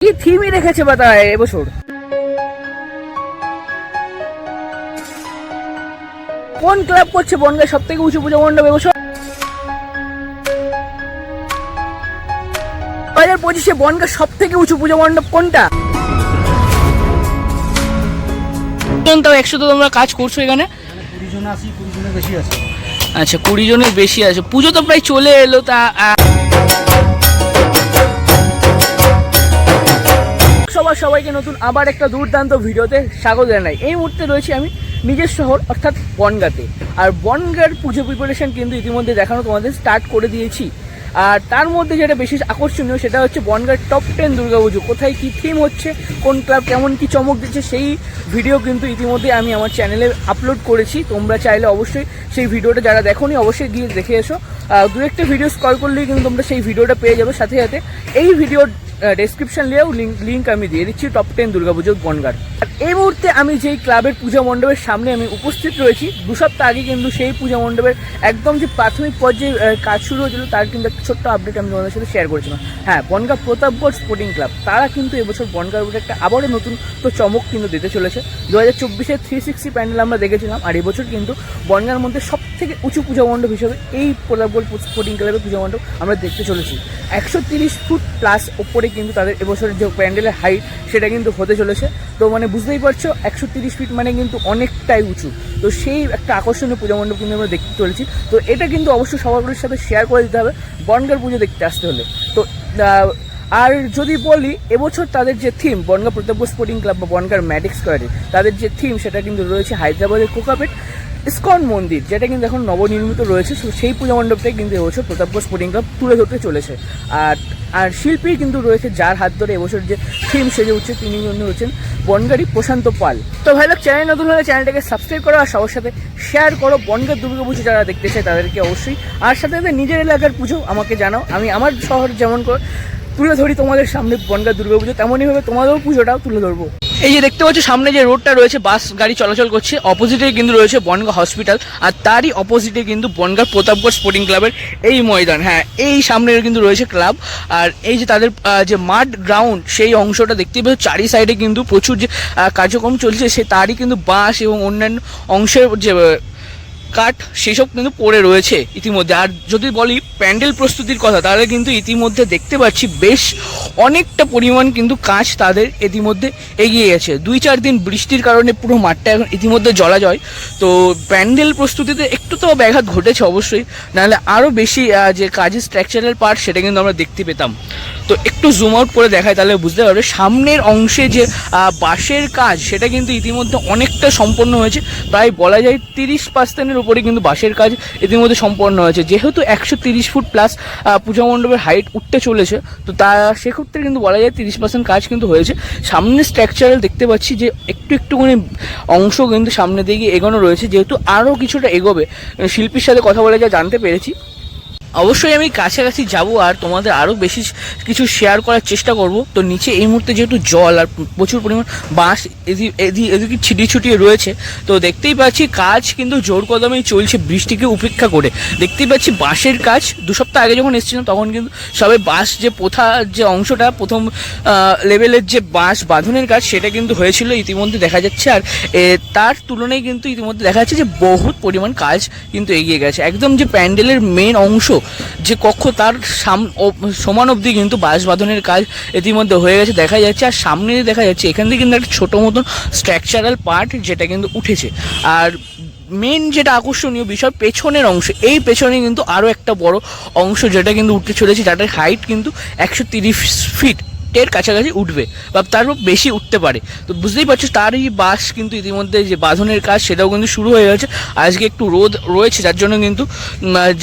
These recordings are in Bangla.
কি থিমই রেখেছে বা তারা এবছর কোন ক্লাব করছে বনগায় সব থেকে উঁচু পুজো মণ্ডপ এবছর দু হাজার পঁচিশে বনগা সব থেকে উঁচু পুজো মণ্ডপ কোনটা? তাও একশো তো তোমরা কাজ করছ এখানে? কুড়ি জন আসি কুড়ি জনের বেশি আছে। আচ্ছা কুড়ি জনের বেশি আছে। পুজো তো প্রায় চলে এলো তা আহ, সবার সবাইকে নতুন আবার একটা দুর্দান্ত ভিডিওতে স্বাগত জানাই। এই মুহূর্তে রয়েছি আমি নিজের শহর অর্থাৎ বনগাতে। আর বনগার পুজো প্রিপারেশন কিন্তু ইতিমধ্যে দেখানো তোমাদের স্টার্ট করে দিয়েছি। আর তার মধ্যে যেটা বেশি আকর্ষণীয় সেটা হচ্ছে বনগার টপ টেন দুর্গাপুজো। কোথায় কী থিম হচ্ছে কোন ক্লাব কেমন কি চমক দিচ্ছে সেই ভিডিও কিন্তু ইতিমধ্যে আমি আমার চ্যানেলে আপলোড করেছি। তোমরা চাইলে অবশ্যই সেই ভিডিওটা যারা দেখোনি অবশ্যই গিয়ে দেখে এসো। দু একটা ভিডিও স্কল করলেই কিন্তু তোমরা সেই ভিডিওটা পেয়ে যাবে। সাথে সাথে এই ভিডিওর ডেসক্রিপশন লিয়েও লিঙ্ক আমি দিয়ে দিচ্ছি টপ টেন দুর্গাপুজো বনগার। আর এই মুহূর্তে আমি যেই ক্লাবের পূজা মণ্ডপের সামনে আমি উপস্থিত রয়েছি, দু সপ্তাহ আগে কিন্তু সেই পূজা মণ্ডপের একদম যে প্রাথমিক পর্যায়ে কাজ শুরু হয়েছিল, তার কিন্তু একটা ছোট্ট আপডেট আমি তোমাদের সাথে শেয়ার করেছিলাম। হ্যাঁ বনগা প্রতাপগড় স্পোর্টিং ক্লাব তারা কিন্তু এবছর বনগার উপরে একটা আবারও নতুন তো চমক কিন্তু দিতে চলেছে। দু হাজার চব্বিশে থ্রি সিক্সটি প্যান্ডেল আমরা দেখেছিলাম, আর এবছর কিন্তু বনগার মধ্যে সব থেকে উঁচু পূজা মণ্ডপ হিসেবে এই প্রতাপগড় স্পোর্টিং ক্লাবের পূজা মণ্ডপ আমরা দেখতে চলেছি। একশো তিরিশ ফুট প্লাস ওপরে কিন্তু তাদের এবছরের যে প্যান্ডেলের হাইট সেটা কিন্তু হতে চলেছে। তো মানে বুঝতেই পারছ, একশো তিরিশ ফিট মানে কিন্তু অনেকটাই উঁচু। তো সেই একটা আকর্ষণীয় পূজা মণ্ডপ কিন্তু আমরা দেখতে চলেছি। তো এটা কিন্তু অবশ্যই সবার সাথে শেয়ার করে দিতে হবে, বনগার পুজো দেখতে আসতে হলে। তো আর যদি বলি, এবছর তাদের যে theme Bangaon Pratap sporting club বা বনগার ম্যাডিক স্কোয়ারে তাদের যে থিম সেটা কিন্তু রয়েছে হায়দ্রাবাদের কোকাপেট। ইসকন মন্দির, যেটা কিন্তু এখন নবনির্মিত রয়েছে সেই পূজা মণ্ডপটাই কিন্তু এবছর প্রতাপগড় স্পোর্টিং ক্লাব তুলে ধরতে চলেছে। আর আর শিল্পী কিন্তু রয়েছে যার হাত ধরে এবছর যে থিম সেজে উঠছে, তিনি জন্য হচ্ছেন বনগাড়ি প্রশান্ত পাল। তো ভাই লোক চ্যানেল নতুন হলে চ্যানেলটাকে সাবস্ক্রাইব করো আর সবার সাথে শেয়ার করো। বনগার দুর্গা পুজো যারা দেখতে চায় তাদেরকে অবশ্যই। আর সাথে সাথে নিজের এলাকার পুজো আমাকে জানাও। আমি আমার শহর যেমন তুলে ধরি তোমাদের সামনে বনগাঁ দুর্গা পুজো তেমনইভাবে তোমাদেরও পুজোটাও তুলে ধরবো। এই যে দেখতে পাচ্ছ, সামনে যে রোডটা রয়েছে, বাস, গাড়ি চলাচল করছে অপোজিটে কিন্তু রয়েছে বনগা হসপিটাল আর তারই অপোজিটে কিন্তু বনগার প্রতাপগড় স্পোর্টিং ক্লাবের এই ময়দান। হ্যাঁ এই সামনে কিন্তু রয়েছে ক্লাব আর এই যে তাদের যে মাঠ গ্রাউন্ড সেই অংশটা দেখতে পাচ্ছ চারি সাইডে কিন্তু প্রচুর যে কার্যক্রম চলছে, সে তারই কিন্তু বাস এবং অন্যান্য অংশের যে কাঠ সেসব কিন্তু পড়ে রয়েছে ইতিমধ্যে। আর যদি বলি প্যান্ডেল প্রস্তুতির কথা, তাহলে কিন্তু ইতিমধ্যে দেখতে পাচ্ছি বেশ অনেকটা পরিমাণ কিন্তু কাজ তাদের ইতিমধ্যে এগিয়ে গেছে। দুই চার দিন বৃষ্টির কারণে পুরো মাঠটা এখন ইতিমধ্যে জলাজয়। তো প্যান্ডেল প্রস্তুতিতে একটু তো ব্যাঘাত ঘটেছে অবশ্যই, নাহলে আরও বেশি যে কাজের স্ট্রাকচারাল পার্ট সেটা কিন্তু আমরা দেখতে পেতাম। তো একটু জুম আউট করে দেখায় তাহলে বুঝতে পারবে সামনের অংশে যে বাঁশের কাজ সেটা কিন্তু ইতিমধ্যে অনেকটা সম্পন্ন হয়েছে। প্রায় বলা যায় তিরিশ পার্সেন্টের উপরে কিন্তু বাঁশের কাজ ইতিমধ্যে সম্পন্ন হয়েছে। যেহেতু একশো তিরিশ ফুট প্লাস পূজা মণ্ডপের হাইট উঠতে চলেছে, তো তা সেক্ষেত্রে কিন্তু বলা যায় তিরিশ পার্সেন্ট কাজ কিন্তু হয়েছে। সামনে স্ট্রাকচারাল দেখতে পাচ্ছি যে একটু একটুখানি অংশ কিন্তু সামনে দিকে এগোনো রয়েছে, যেহেতু আরও কিছুটা এগোবে। শিল্পীর সাথে কথা বলে যা জানতে পেরেছি। অবশ্যই আমি কাছাকাছি যাব আর তোমাদের আরও বেশি কিছু শেয়ার করার চেষ্টা করব। তো নিচে এই মুহূর্তে যেহেতু জল আর প্রচুর পরিমাণ বাঁশ এদি- এদি- এদিকে ছিটিয়ে ছুটিয়ে রয়েছে, তো দেখতেই পাচ্ছি কাজ কিন্তু জোর কদমেই চলছে বৃষ্টিকে উপেক্ষা করে। দেখতেই পাচ্ছি বাঁশের কাজ, দু সপ্তাহ আগে যখন এসেছিলাম তখন কিন্তু সবাই বাঁশ যে পোথা যে অংশটা, প্রথম লেভেলের যে বাঁশ বাঁধনের কাজ সেটা কিন্তু হয়েছিল ইতিমধ্যে দেখা যাচ্ছে। আর তার তুলনায় কিন্তু ইতিমধ্যে দেখা যাচ্ছে যে বহুত পরিমাণ কাজ কিন্তু এগিয়ে গেছে। একদম যে প্যান্ডেলের মেন অংশ যে কক্ষ তার সাম সমান অবধি কিন্তু বাঁশ বাঁধনের কাজ ইতিমধ্যে হয়ে গেছে, দেখা যাচ্ছে। আর সামনে দেখা যাচ্ছে, এখান থেকে কিন্তু একটা ছোটো মতন স্ট্রাকচারাল পার্ট যেটা কিন্তু উঠেছে। আর মেন যেটা আকর্ষণীয় বিষয়, পেছনের অংশ, এই পেছনে কিন্তু আরও একটা বড় অংশ যেটা কিন্তু উঠতে চলেছে যাটার হাইট কিন্তু একশো তিরিশ ফিট এর কাছাকাছি উঠবে বা তারপর বেশি উঠতে পারে। তো বুঝতেই পারছ, তারই বাস কিন্তু ইতিমধ্যে যে বাঁধনের কাজ, সেটাও কিন্তু শুরু হয়ে গেছে। আজকে একটু রোদ রয়েছে, যার জন্য কিন্তু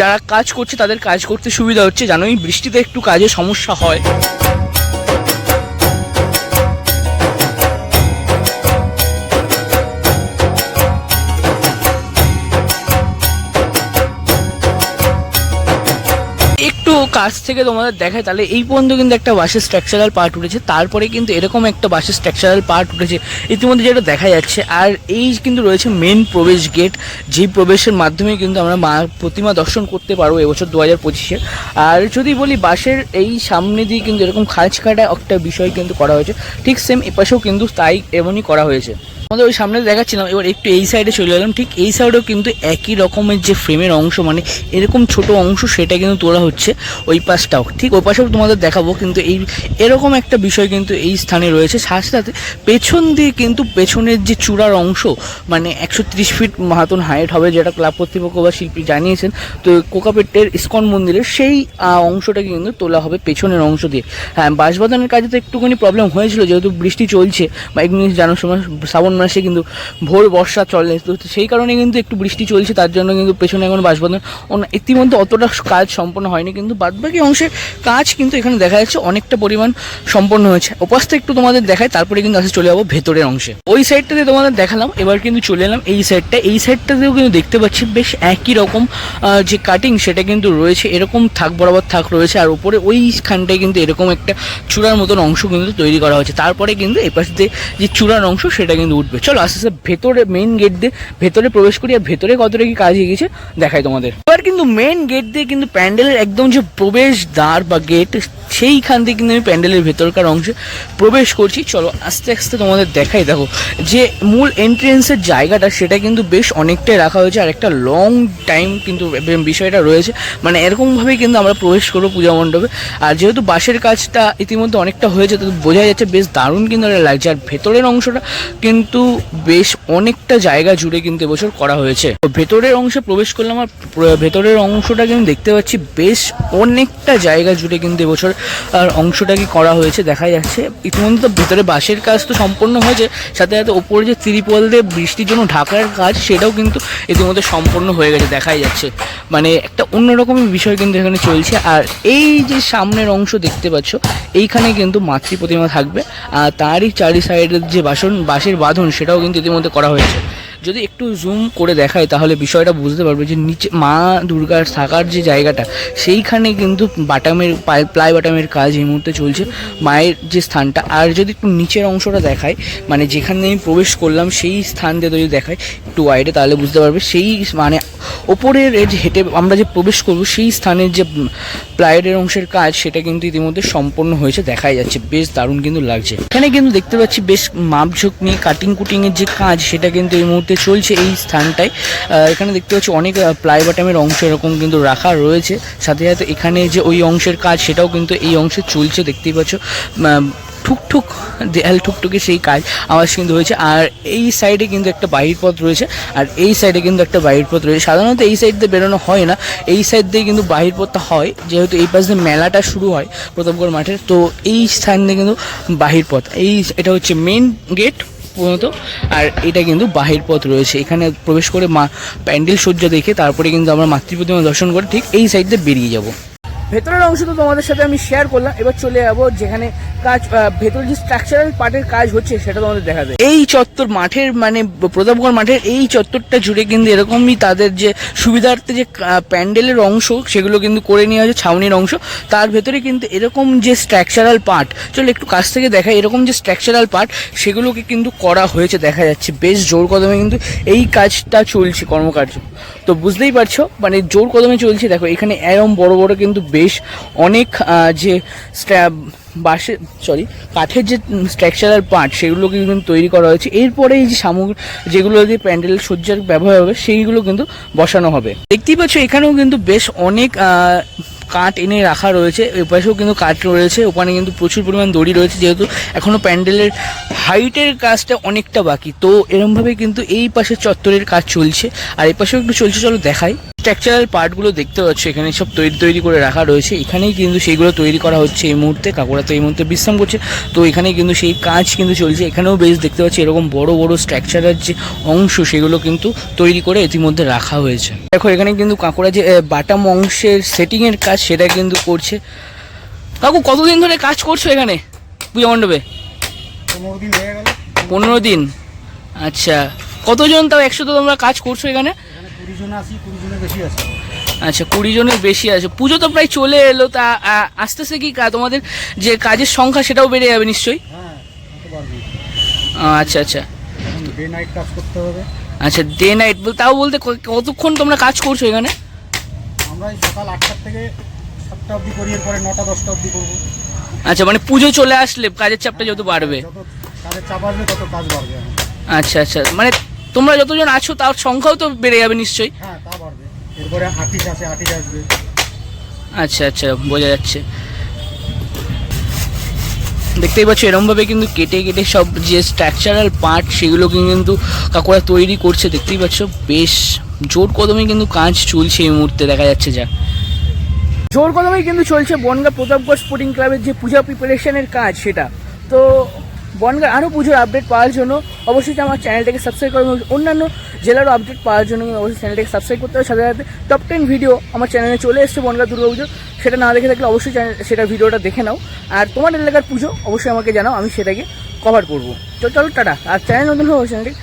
যারা কাজ করছে তাদের কাজ করতে সুবিধা হচ্ছে। জানোই বৃষ্টিতে একটু কাজে সমস্যা হয়। কাছ থেকে তোমাদের দেখায়, তাহলে এই পর্যন্ত কিন্তু একটা বাসের স্ট্রাকচারাল পার্ট উঠেছে। তারপরে কিন্তু এরকম একটা বাসের স্ট্রাকচারাল পার্ট উঠেছে, ইতিমধ্যে যেটা দেখা যাচ্ছে। আর এই কিন্তু রয়েছে মেন প্রবেশ গেট যেই প্রবেশের মাধ্যমে কিন্তু আমরা মা প্রতিমা দর্শন করতে পারব এবছর দু হাজার পঁচিশে। আর যদি বলি বাসের এই সামনে দিয়ে কিন্তু এরকম খাঁজ কাটা একটা বিষয় কিন্তু করা হয়েছে, ঠিক সেম এপাশেও কিন্তু তাই এমনই করা হয়েছে। আমাদের ওই সামনে দেখাচ্ছিলাম, এবার একটু এই সাইডে চলে এলাম। ঠিক এই সাইডেও কিন্তু একই রকমের যে ফ্রেমের অংশ মানে এরকম ছোট অংশ, সেটা কিন্তু তোলা হচ্ছে ওই পাশটাও। ঠিক ওই পাশেও তোমাদের দেখাবো, কিন্তু এই এরকম একটা বিষয় কিন্তু এই স্থানে রয়েছে। সাথে সাথে পেছন দিয়ে কিন্তু পেছনের যে চূড়ার অংশ মানে একশো ত্রিশ ফিট মাহাতন হাইট হবে, যেটা ক্লাব কর্তৃপক্ষ বা শিল্পী জানিয়েছেন, তো কোকাপেটের ইস্কন মন্দিরের সেই অংশটাকে কিন্তু তোলা হবে পেছনের অংশ দিয়ে। হ্যাঁ বাঁশবাঁধানের কাজে তো একটুখানি প্রবলেম হয়েছিল, যেহেতু বৃষ্টি চলছে, বা জিনিস জানার সময় শ্রাবণ মাসে কিন্তু ভোর বর্ষা চলে। তো সেই কারণে কিন্তু একটু বৃষ্টি চলছে, তার জন্য কিন্তু পেছনে এখন বাঁশবাঁধন অন- ইতিমধ্যে অতটা কাজ সম্পন্ন হয়নি, কিন্তু বাদবাকি অংশের কাজ কিন্তু এখানে দেখা যাচ্ছে অনেকটা পরিমাণ সম্পন্ন হয়েছে। ওপাশটা একটু তোমাদের দেখায় তারপরে কিন্তু আসে চলে যাব ভেতরের অংশে। ওই সাইডটাতে তোমাদের দেখালাম, এবার কিন্তু চলে এলাম এই সাইডটা। এই সাইডটাতেও কিন্তু দেখতে পাচ্ছি বেশ একই রকম যে কাটিং সেটা কিন্তু রয়েছে, এরকম থাক, বরাবর থাক রয়েছে। আর উপরে ওইখানটায় কিন্তু এরকম একটা চূড়ার মতন অংশ কিন্তু তৈরি করা হয়েছে। তারপরে কিন্তু এই পাশ দিয়ে যে চূড়ার অংশ সেটা কিন্তু উঠবে চলো আস্তে আস্তে ভেতরে মেইন গেট দিয়ে ভেতরে প্রবেশ করি আর ভেতরে কতটা কি কাজ হয়ে গেছে দেখাই তোমাদের। এবার কিন্তু মেইন গেট দিয়ে কিন্তু প্যান্ডেলের একদম যে প্রবেশ দ্বার বা গেট সেইখান থেকে কিন্তু আমি প্যান্ডেলের ভেতরকার অংশে প্রবেশ করছি। চলো আস্তে আস্তে তোমাদের দেখাই। দেখো, যে মূল এন্ট্রেন্সের জায়গাটা, সেটা কিন্তু বেশ অনেকটাই রাখা হয়েছে আর একটা লং টাইম কিন্তু বিষয়টা রয়েছে। মানে এরকমভাবেই কিন্তু আমরা প্রবেশ করব পূজা মণ্ডপে। আর যেহেতু বাঁশের কাজটা ইতিমধ্যে অনেকটা হয়েছে, তো বোঝা যাচ্ছে বেশ দারুণ কিন্তু লাগছে। আর ভেতরের অংশটা কিন্তু বেশ অনেকটা জায়গা জুড়ে কিন্তু এবছর করা হয়েছে। তো ভেতরের অংশে প্রবেশ করলাম আর প্র- ভেতরের অংশটা কিন্তু দেখতে পাচ্ছি বেশ অনেকটা জায়গা জুড়ে কিন্তু এবছর, আর অংশটাকে করা হয়েছে দেখা যাচ্ছে। ইতিমধ্যে তো ভেতরে বাঁশের কাজ তো সম্পূর্ণ হয়েছে, সাথে সাথে ওপরে যে ত্রিপল দিয়ে বৃষ্টির জন্য ঢাকার কাজ সেটাও কিন্তু ইতিমধ্যে সম্পূর্ণ হয়ে গেছে দেখাই যাচ্ছে। মানে একটা অন্যরকমের বিষয় কিন্তু এখানে চলছে, আর এই যে সামনের অংশ দেখতে পাচ্ছ, এইখানে কিন্তু মাতৃ প্রতিমা থাকবে, আর তারই চারি সাইডের যে বাসন, বাঁশের বাঁধন সেটাও কিন্তু ইতিমধ্যে করা হয়েছে। যদি একটু জুম করে দেখায় তাহলে বিষয়টা বুঝতে পারবে যে নিচে মা দুর্গার থাকার যে জায়গাটা, সেইখানে কিন্তু বাটামের প্লাই বাটামের কাজ এই মুহূর্তে চলছে। মায়ের যে স্থানটা, আর যদি একটু নিচের অংশটা দেখায় মানে যেখানে আমি প্রবেশ করলাম, সেই স্থান দিয়ে যদি দেখায় একটু ওয়াইডে তাহলে বুঝতে পারবে সেই মানে ওপরের যে হেঁটে আমরা যে প্রবেশ করব, সেই স্থানের যে প্লাইয়ের অংশের কাজ, সেটা কিন্তু ইতিমধ্যে সম্পন্ন হয়েছে, দেখাই যাচ্ছে। বেশ দারুণ কিন্তু লাগছে। এখানে কিন্তু দেখতে পাচ্ছি, বেশ মাপঝোঁক নিয়ে কাটিং কুটিংয়ের যে কাজ, সেটা কিন্তু এই মুহূর্তে চলছে এই স্থানটায়। এখানে দেখতে পাচ্ছি অনেক প্লাই বাটামের অংশ এরকম কিন্তু রাখা রয়েছে। সাথে সাথে এখানে যে ওই অংশের কাজ, সেটাও কিন্তু এই অংশে চলছে, দেখতেই পাচ্ছ। ঠুকঠুক, দেয়াল ঠুকঠুকে সেই কাজ, আওয়াজ কিন্তু হয়েছে। আর এই সাইডে কিন্তু একটা বাহির পথ রয়েছে। আর এই সাইডে কিন্তু একটা বাহির পথ রয়েছে। সাধারণত এই সাইড দিয়ে বেরোনো হয় না। এই সাইড দিয়ে কিন্তু বাহির পথটা হয়, যেহেতু এই পাশ দিয়ে মেলাটা শুরু হয় প্রতাপগড় মাঠের। তো এই স্থান দিয়ে কিন্তু বাহির পথ। এই, এটা হচ্ছে মেন গেট প্রথমত আর এটা কিন্তু বাহির পথ রয়েছে। এখানে প্রবেশ করে মা প্যান্ডেল সজ্জা দেখে তারপরে কিন্তু আমরা মাতৃপ্রতিমা দর্শন করে ঠিক এই সাইড দিয়ে বেরিয়ে যাব। ভেতরের অংশ তো তোমাদের সাথে আমি শেয়ার করলাম। এবার চলে যাব যেখানে কাজ ভেতরে যে স্ট্রাকচারাল পার্টের কাজ হচ্ছে সেটা তোমাদের দেখা যায় এই চত্বর মাঠের মানে প্রতাপগড় মাঠের এই চত্বরটা জুড়ে কিন্তু এরকমই তাদের যে সুবিধার্থে যে প্যান্ডেলের অংশ, সেগুলো কিন্তু করে নেওয়া হয়েছে, ছাউনির অংশ। তার ভেতরে কিন্তু এরকম যে স্ট্রাকচারাল পার্ট চলো একটু কাছ থেকে দেখা এরকম যে স্ট্রাকচারাল পার্ট সেগুলোকে কিন্তু করা হয়েছে, দেখা যাচ্ছে। বেশ জোর কদমে কিন্তু এই কাজটা চলছে কর্মকার্য। তো বুঝতেই পারছ? মানে জোর কদমে চলছে। দেখো, এখানে এরম বড় বড় কিন্তু বেশ অনেক যে বাঁশের সরি কাঠের যে স্ট্রাকচারাল পার্ট সেগুলো কিন্তু তৈরি করা হয়েছে। এরপরে এই যে সামগ্রী, যেগুলো দিয়ে প্যান্ডেল সজ্জার ব্যবহার হবে, সেইগুলো কিন্তু বসানো হবে। দেখতেই পাচ্ছ, এখানেও কিন্তু বেশ অনেক কাঠ এনে রাখা রয়েছে। ওই পাশেও কিন্তু কাঠ রয়েছে। ওখানে কিন্তু প্রচুর পরিমাণ দড়ি রয়েছে, যেহেতু এখনও প্যান্ডেলের হাইটের কাজটা অনেকটা বাকি। তো এরমভাবে কিন্তু এই পাশে চত্বরের কাজ চলছে। আর এই পাশেও একটু চলছে, চলো দেখাই। স্ট্রাকচারাল পার্টগুলো দেখতে পাচ্ছ, এখানে সব তৈরি তৈরি করে রাখা রয়েছে। এখানেই কিন্তু সেইগুলো তৈরি করা হচ্ছে এই মুহূর্তে। কাকুরা তো এই মুহূর্তে বিশ্রাম করছে। তো এখানেই কিন্তু সেই কাজ কিন্তু চলছে। এখানেও বেশ দেখতে পাচ্ছি এরকম বড় বড় স্ট্রাকচারের যে অংশ, সেগুলো কিন্তু তৈরি করে ইতিমধ্যে রাখা হয়েছে। দেখো, এখানে কিন্তু কাকুরা যে বাটাম অংশের সেটিংয়ের কাজ সেটা কিন্তু করছে। কাকু কতদিন ধরে কাজ করছ এখানে পূজা মণ্ডপে? পনেরো দিন আচ্ছা কতজন তাও একশো তো তোমরা কাজ করছ এখানে? আচ্ছা কুড়ি জনের বেশি আছে। পুজো তো প্রায় চলে এলো তা আস্তে আস্তে কি তোমাদের যে কাজের সংখ্যা সেটাও বেড়ে যাবে নিশ্চয়ই? হ্যাঁ আচ্ছা আচ্ছা। ডে নাইট কাজ করতে আচ্ছা ডে নাইট তাও বলতে কতক্ষণ তোমরা কাজ করছ এখানে? আমরা এই সকাল আটটার থেকে সাতটা অবধি করি এরপরে নটা দশটা অবধি করব। আচ্ছা মানে পুজো চলে আসলে কাজের চাপটা যত বাড়বে। যত কাজের চাপ আসবে তত কাজ বাড়বে। আচ্ছা আচ্ছা মানে তোমরা যতজন আছো তার সংখ্যাও তো বেড়ে যাবে নিশ্চয়ই। হ্যাঁ তা বাড়বে। এরপরে আর্টিস্ট আছে আর্টিস্ট আসবে। আচ্ছা আচ্ছা বোঝা যাচ্ছে। দেখতেই পাচ্ছ এরমভাবে কিন্তু কেটে কেটে সব যে স্ট্রাকচারাল পার্ট সেগুলো কিন্তু কাকুরা তৈরি করছে দেখতেই পাচ্ছ বেশ জোর কদমে কিন্তু কাজ চলছে এই মুহূর্তে, দেখা যাচ্ছে যা জোর কদমেই কিন্তু চলছে বনগা প্রতাপগড় স্পোর্টিং ক্লাবের যে পূজা প্রিপারেশনের কাজ সেটা। তো বনগার আরও পুজোর আপডেট পাওয়ার জন্য অবশ্যই আমার চ্যানেলটাকে সাবস্ক্রাইব এবং অন্যান্য জেলারও আপডেট পাওয়ার জন্য অবশ্যই চ্যানেলটাকে সাবস্ক্রাইব করতে হবে। সাথে সাথে টপ টেন ভিডিও আমার চ্যানেলে চলে এসছে বনগা দুর্গা পুজো। সেটা না দেখে থাকলে অবশ্যই চ্যানেল সেটা ভিডিওটা দেখে নাও। আর তোমার এলাকার পুজো অবশ্যই আমাকে জানাও, আমি সেটাকে কভার করব। তো চলো, টাটা। আর চ্যানেল নতুন হলে চ্যানেলটি